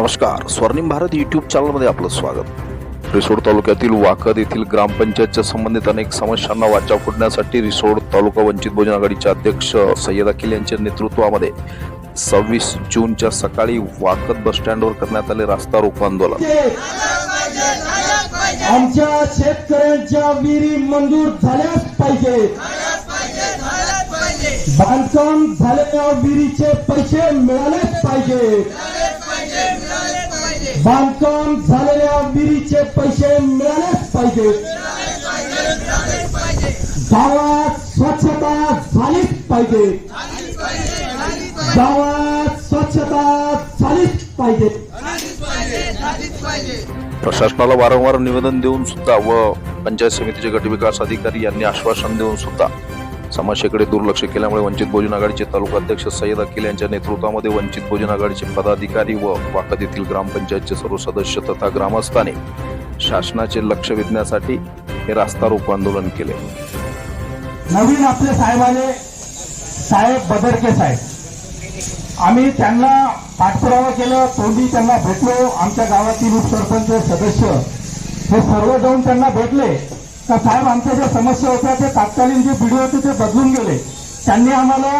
नमस्कार. स्वर्णिम भारत युट्यूब चॅनलमध्ये आपलं स्वागत. रिसोड तालुक्यातील वाकद येथील ग्रामपंचायतच्या संबंधित अनेक समस्यांना वाचा फोडण्यासाठी रिसोड तालुका वंचित बहुजन आघाडीचे अध्यक्ष सय्यद अखिल यांच्या नेतृत्वामध्ये सव्वीस जूनच्या सकाळी वाकद बस स्टँडवर करण्यात आले रास्ता रोको आंदोलन. आमच्या शेतकऱ्यांच्या विहिरी मंजूर झाल्याच पाहिजे. बांधकाम झालेल्या विहिरीचे पैसे मिळालेच पाहिजे. बांधकाम झालेल्या विहिरीचे पैसे मिळालेच पाहिजे. गावात स्वच्छता झालीच पाहिजे. गावात स्वच्छता झालीच पाहिजे. प्रशासनाला वारंवार निवेदन देऊन सुद्धा व पंचायत समितीचे गटविकास अधिकारी यांनी आश्वासन देऊन सुद्धा समस्येकडे दुर्लक्ष केल्यामुळे वंचित बहुजन आघाडीचे तालुका अध्यक्ष सय्यद अखिल यांच्या नेतृत्वामध्ये वंचित बहुजन आघाडीचे पदाधिकारी व वाकद येथील ग्रामपंचायतचे सर्व सदस्य तथा ग्रामस्थांनी शासनाचे लक्ष वेधण्यासाठी हे रास्ता रोको आंदोलन केले. नवीन आपले साहेब आले साहेब बदरके साहेब. आम्ही त्यांना पाठपुरावा केला तोंडी त्यांना भेटलो. आमच्या गावातील उपसरपंच सदस्य हे सर्व जाऊन त्यांना भेटले. तर साहेब आमच्या ज्या समस्या होत्या ते तात्कालीन जे व्हिडिओ होते ते बदलून गेले. त्यांनी आम्हाला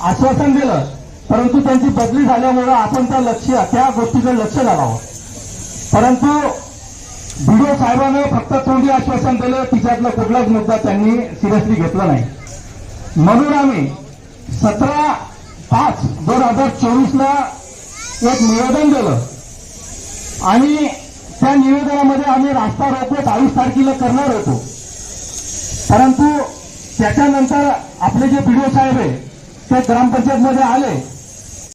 आश्वासन दिलं परंतु त्यांची बदली झाल्यामुळं आपण त्या लक्ष त्या गोष्टीकडे लक्ष घालावं. परंतु बीडीओ साहेबांना फक्त तोंडी आश्वासन दिलं तिच्यातला कुठलाच मुद्दा त्यांनी सिरियसली घेतला नाही. म्हणून आम्ही सतरा पाच दोन हजार चोवीसला एक निवेदन दिलं. आणि त्या निवेदनामध्ये आम्ही रास्ता रोको बावीस तारखेला करणार होतो. परंतु त्याच्यानंतर आपले जे बीडीओ साहेब आहे ते ग्रामपंचायतमध्ये आले.